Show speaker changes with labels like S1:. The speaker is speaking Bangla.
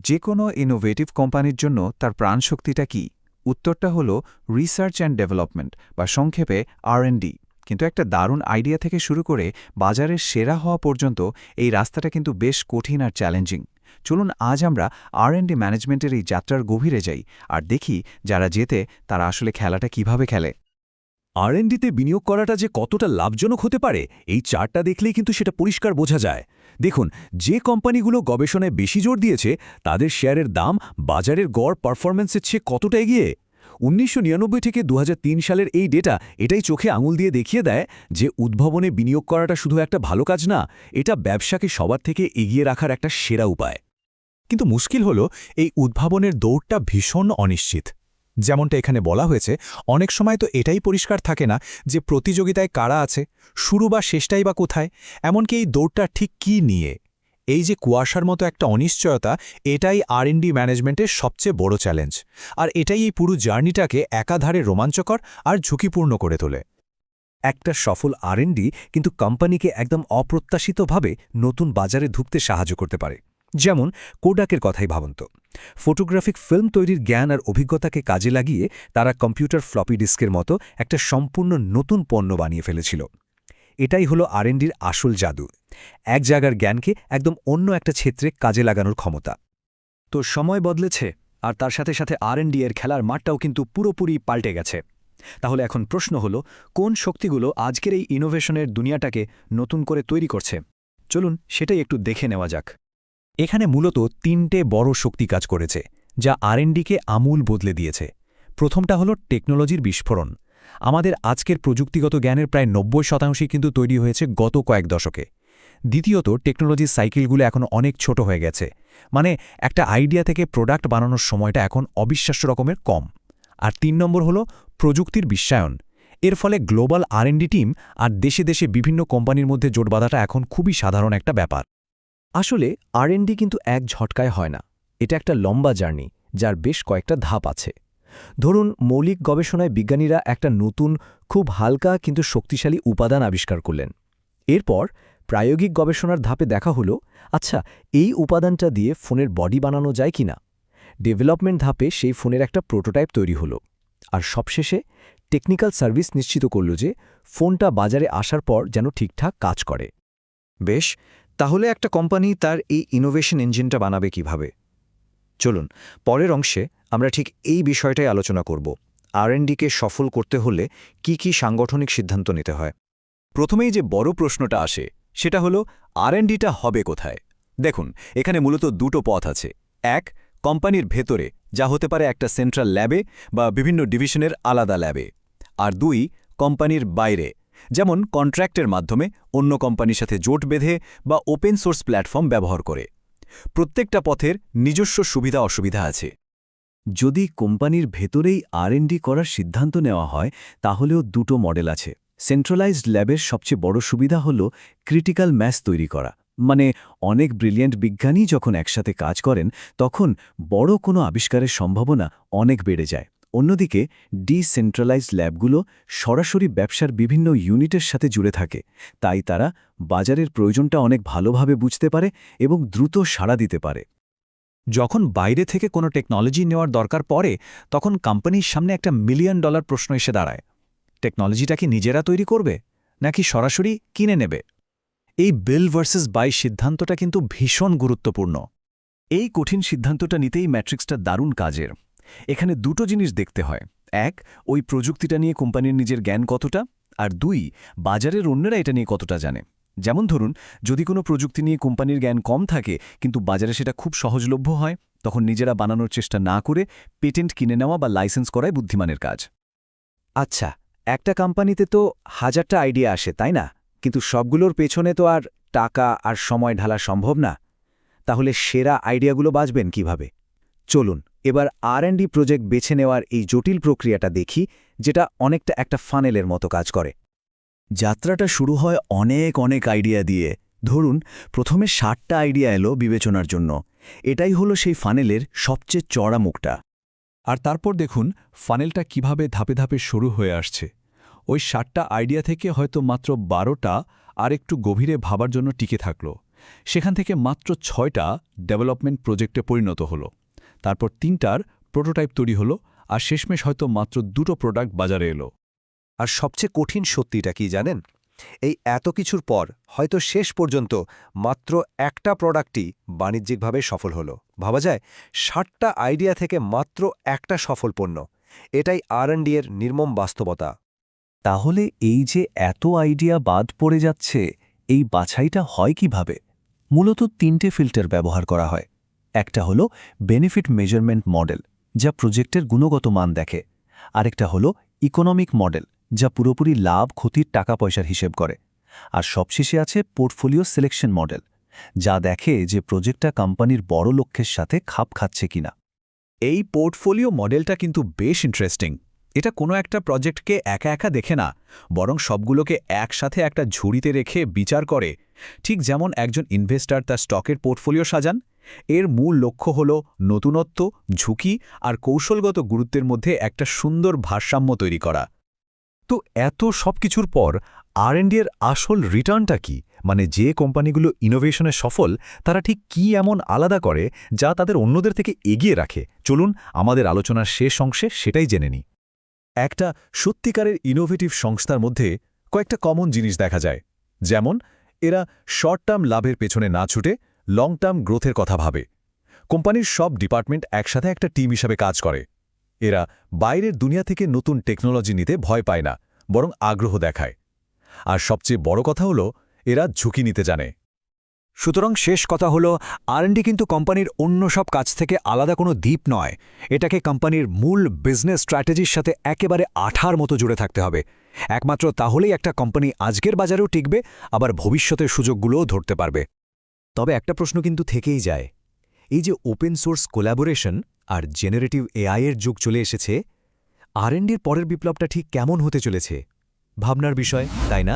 S1: যে কোনো ইনোভেটিভ কোম্পানির জন্য তার প্রাণশক্তিটা কি? উত্তরটা হল রিসার্চ অ্যান্ড ডেভেলপমেন্ট বা সংক্ষেপে আরএনডি কিন্তু একটা দারুণ আইডিয়া থেকে শুরু করে বাজারের সেরা হওয়া পর্যন্ত এই রাস্তাটা কিন্তু বেশ কঠিন আর চ্যালেঞ্জিং চলুন আজ আমরা আরএনডি ম্যানেজমেন্টের এই যাত্রার গভীরে যাই আর দেখি যারা জেতে তারা আসলে খেলাটা কীভাবে খেলে।
S2: আরএনডিতে বিনিয়োগ করাটা যে কতটা লাভজনক হতে পারে, এই চার্টটা দেখলেই কিন্তু সেটা পরিষ্কার বোঝা যায়। দেখুন, যে কোম্পানিগুলো গবেষণায় বেশি জোর দিয়েছে, তাদের শেয়ারের দাম, বাজারের গড়, পারফরম্যান্সের চেয়ে কতটা এগিয়ে? উনিশশো নিরানব্বই থেকে দু হাজার তিন সালের এই ডেটা এটাই চোখে আঙুল দিয়ে দেখিয়ে দেয় যে উদ্ভাবনে বিনিয়োগ করাটা শুধু একটা ভালো কাজ না, এটা ব্যবসাকে সবার থেকে এগিয়ে রাখার একটা সেরা উপায়।
S3: কিন্তু মুশকিল হল, এই উদ্ভাবনের দৌড়টা ভীষণ অনিশ্চিত। যেমনটা এখানে বলা হয়েছে, অনেক সময় তো এটাই পরিষ্কার থাকে না যে প্রতিযোগিতায় কারা আছে, শুরু বা শেষটাই বা কোথায়, এমনকি এই দৌড়টা ঠিক কি নিয়ে? এই যে কুয়াশার মতো একটা অনিশ্চয়তা, এটাই আর ম্যানেজমেন্টের সবচেয়ে বড় চ্যালেঞ্জ। আর এটাই এই পুরো জার্নিটাকে একাধারে রোমাঞ্চকর আর ঝুঁকিপূর্ণ করে তোলে।
S2: একটা সফল আরএনডি কিন্তু কোম্পানিকে একদম অপ্রত্যাশিতভাবে নতুন বাজারে ঢুকতে সাহায্য করতে পারে। যেমন কোডাকের কথাই ভাবন্ত। ফটোগ্রাফিক ফিল্ম তৈরির জ্ঞান আর অভিজ্ঞতাকে কাজে লাগিয়ে তারা কম্পিউটার ফ্লপি ডিস্কের মতো একটা সম্পূর্ণ নতুন পণ্য বানিয়ে ফেলেছিল। এটাই হলো আরএনডির আসল জাদু। এক জায়গার জ্ঞানকে একদম অন্য একটা ক্ষেত্রে কাজে লাগানোর ক্ষমতা। তো সময় বদলেছে, আর তার সাথে সাথে আর আরএনডি এর খেলার মাঠটাও কিন্তু পুরোপুরি পাল্টে গেছে। তাহলে এখন প্রশ্ন হলো, কোন শক্তিগুলো আজকের এই ইনোভেশনের দুনিয়াটাকে নতুন করে তৈরি করছে? চলুন সেটাই একটু দেখে নেওয়া যাক।
S3: এখানে মূলত তিনটে বড় শক্তি কাজ করেছে, যা আরএনডিকে আমূল বদলে দিয়েছে। প্রথমটা হল টেকনোলজির বিস্ফোরণ। আমাদের আজকের প্রযুক্তিগত জ্ঞানের প্রায় নব্বই শতাংশই কিন্তু তৈরি হয়েছে গত কয়েক দশকে। দ্বিতীয়ত, টেকনোলজির সাইকেলগুলো এখন অনেক ছোট হয়ে গেছে। মানে একটা আইডিয়া থেকে প্রোডাক্ট বানানোর সময়টা এখন অবিশ্বাস্য রকমের কম। আর তিন নম্বর হল প্রযুক্তির বিশ্বায়ন। এর ফলে গ্লোবাল আরএনডি টিম আর দেশে দেশে বিভিন্ন কোম্পানির মধ্যে জোট বাঁধাটা এখন খুবই সাধারণ একটা ব্যাপার।
S2: আসলে আরএনডি কিন্তু এক ঝটকায় হয় না। এটা একটা লম্বা জার্নি, যার বেশ কয়েকটা ধাপ আছে। ধরুন, মৌলিক গবেষণায় বিজ্ঞানীরা একটা নতুন, খুব হালকা কিন্তু শক্তিশালী উপাদান আবিষ্কার করলেন। এরপর, প্রায়োগিক গবেষণার ধাপে দেখা হলো আচ্ছা এই উপাদানটা দিয়ে ফোনের বডি বানানো যায় কি না ডেভেলপমেন্ট ধাপে সেই ফোনের একটা প্রোটোটাইপ তৈরি হলো। আর সবশেষে, টেকনিক্যাল সার্ভিস নিশ্চিত করল যে, ফোনটা বাজারে আসার পর যেন ঠিকঠাক কাজ করে।
S1: বেশ তাহলে একটা কোম্পানি তার এই ইনোভেশন ইঞ্জিনটা বানাবে কীভাবে? চলুন, পরের অংশে আমরা ঠিক এই বিষয়টাই আলোচনা করব। আরএনডিকে সফল করতে হলে কি কি সাংগঠনিক সিদ্ধান্ত নিতে হয়?
S2: প্রথমেই যে বড় প্রশ্নটা আসে, সেটা হলো আরএনডিটা হবে কোথায়? দেখুন, এখানে মূলত দুটো পথ আছে। এক, কোম্পানির ভেতরে, যা হতে পারে একটা সেন্ট্রাল ল্যাবে বা বিভিন্ন ডিভিশনের আলাদা ল্যাবে আর দুই, কোম্পানির বাইরে যেমন কন্ট্রাক্টের মাধ্যমে অন্য কোম্পানির সাথে জোট বেঁধে বা ওপেন সোর্স প্ল্যাটফর্ম ব্যবহার করে। প্রত্যেকটা পথের নিজস্ব সুবিধা অসুবিধা আছে। যদি কোম্পানির ভেতরেই আরএনডি করার সিদ্ধান্ত নেওয়া হয়, তাহলেও দুটো মডেল আছে। সেন্ট্রালাইজড ল্যাবের সবচেয়ে বড় সুবিধা হল ক্রিটিক্যাল ম্যাথ তৈরি করা। মানে অনেক ব্রিলিয়েন্ট বিজ্ঞানী যখন একসাথে কাজ করেন, তখন বড় কোনো আবিষ্কারের সম্ভাবনা অনেক বেড়ে যায়। অন্যদিকে, ডিসেন্ট্রালাইজড ল্যাবগুলো সরাসরি ব্যবসার বিভিন্ন ইউনিটের সাথে জুড়ে থাকে। তাই তারা বাজারের প্রয়োজনটা অনেক ভালোভাবে বুঝতে পারে এবং দ্রুত সাড়া দিতে পারে।
S3: যখন বাইরে থেকে কোনো টেকনোলজি নেওয়ার দরকার পড়ে, তখন কোম্পানির সামনে একটা মিলিয়ন ডলার প্রশ্ন এসে দাঁড়ায়। টেকনোলজিটা কি নিজেরা তৈরি করবে, নাকি সরাসরি কিনে নেবে? এই বিল ভার্সেস বাই সিদ্ধান্তটা কিন্তু ভীষণ গুরুত্বপূর্ণ।
S2: এই কঠিন সিদ্ধান্তটা নিতেই ম্যাট্রিক্সটা দারুণ কাজের। এখানে দুটো জিনিস দেখতে হয়। এক, ওই প্রযুক্তিটা নিয়ে কোম্পানির নিজের জ্ঞান কতটা? আর দুই, বাজারের অন্যরা এটা নিয়ে কতটা জানে? যেমন ধরুন, যদি কোনো প্রযুক্তি নিয়ে কোম্পানির জ্ঞান কম থাকে, কিন্তু বাজারে সেটা খুব সহজলভ্য হয়, তখন নিজেরা বানানোর চেষ্টা না করে পেটেন্ট কিনে নেওয়া বা লাইসেন্স করাই বুদ্ধিমানের কাজ।
S1: আচ্ছা একটা কোম্পানিতে তো হাজারটা আইডিয়া আসে, তাই না? কিন্তু সবগুলোর পেছনে তো আর টাকা আর সময় ঢালা সম্ভব না। তাহলে সেরা আইডিয়াগুলো বাঁচবেন কীভাবে? চলুন এবার আর প্রজেক্ট বেছে নেওয়ার এই জটিল প্রক্রিয়াটা দেখি, যেটা অনেকটা একটা ফানেলের মতো কাজ করে।
S2: যাত্রাটা শুরু হয় অনেক অনেক আইডিয়া দিয়ে। ধরুন, প্রথমে ষাটটা আইডিয়া এলো বিবেচনার জন্য। এটাই হলো সেই ফানেলের সবচেয়ে চড়া মুখটা।
S3: আর তারপর দেখুন ফানেলটা কীভাবে ধাপে ধাপে শুরু হয়ে আসছে। ওই ষাটটা আইডিয়া থেকে হয়তো মাত্র বারোটা আর একটু গভীরে ভাবার জন্য টিকে থাকল।
S4: সেখান থেকে মাত্র ছয়টা ডেভেলপমেন্ট প্রজেক্টে পরিণত হলো। তারপর তিনটার প্রোটোটাইপ তৈরি হলো আর শেষমেশ হয়তো মাত্র দুটো প্রোডাক্ট বাজারে এলো।
S5: আর সবচেয়ে কঠিন সত্যিটা কি জানেন? এই এত কিছুর পর হয়তো শেষ পর্যন্ত মাত্র একটা প্রোডাক্টই বাণিজ্যিকভাবে সফল হলো। ভাবা যায় ষাটটা আইডিয়া থেকে মাত্র একটা সফল পণ্য। এটাই আর এর নির্মম বাস্তবতা।
S3: তাহলে এই যে এত আইডিয়া বাদ পড়ে যাচ্ছে এই বাছাইটা হয় কীভাবে? মূলত তিনটে ফিল্টার ব্যবহার করা হয়। একটা হলো বেনিফিট মেজারমেন্ট মডেল যা প্রজেক্টের গুণগত মান দেখে। আরেকটা হলো ইকোনমিক মডেল যা পুরোপুরি লাভ, ক্ষতির টাকা পয়সার হিসেব করে। আর সবশেষে আছে পোর্টফোলিও সিলেকশন মডেল যা দেখে যে প্রজেক্টটা কোম্পানির বড় লক্ষ্যের সাথে খাপ খাচ্ছে কিনা।
S4: এই পোর্টফোলিও মডেলটা কিন্তু বেশ ইন্টারেস্টিং এটা কোনো একটা প্রজেক্টকে একা একা দেখে না, বরং সবগুলোকে একসাথে একটা ঝুড়িতে রেখে বিচার করে। ঠিক যেমন একজন ইনভেস্টর তার স্টকের পোর্টফোলিও সাজান এর মূল লক্ষ্য হল নতুনত্ব, ঝুঁকি আর কৌশলগত গুরুত্বের মধ্যে একটা সুন্দর ভারসাম্য তৈরি করা।
S3: তো এত সব কিছুর পর আর এর আসল রিটার্নটা কি? মানে যে কোম্পানিগুলো ইনোভেশনে সফল, তারা ঠিক কি এমন আলাদা করে যা তাদের অন্যদের থেকে এগিয়ে রাখে? চলুন আমাদের আলোচনার শেষ অংশে সেটাই জেনে নিই।
S4: একটা সত্যিকারের ইনোভেটিভ সংস্থার মধ্যে কয়েকটা কমন জিনিস দেখা যায়। যেমন, এরা শর্ট টার্ম লাভের পেছনে না ছুটে লং টার্ম গ্রোথের কথা ভাবে। কোম্পানির সব ডিপার্টমেন্ট একসাথে একটা টিম হিসাবে কাজ করে। এরা বাইরের দুনিয়া থেকে নতুন টেকনোলজি নিতে ভয় পায় না, বরং আগ্রহ দেখায়। আর সবচেয়ে বড় কথা হলো, এরা ঝুঁকি নিতে জানে।
S2: সুতরাং শেষ কথা হলো আরএনডি কিন্তু কোম্পানির অন্য সব কাজ থেকে আলাদা কোনো দ্বীপ নয়। এটাকে কোম্পানির মূল বিজনেস স্ট্র্যাটেজির সাথে একেবারে আঠার মতো জুড়ে থাকতে হবে। একমাত্র তাহলেই একটা কোম্পানি আজকের বাজারেও টিকবে, আবার ভবিষ্যতের সুযোগগুলোও ধরতে পারবে। তবে একটা প্রশ্ন কিন্তু থেকেই যায়। এই যে ওপেন সোর্স কোলাবোরেশন আর জেনারেটিভ এআইয়ের যুগ চলে এসেছে আর পরের বিপ্লবটা ঠিক কেমন হতে চলেছে? ভাবনার বিষয়, তাই না?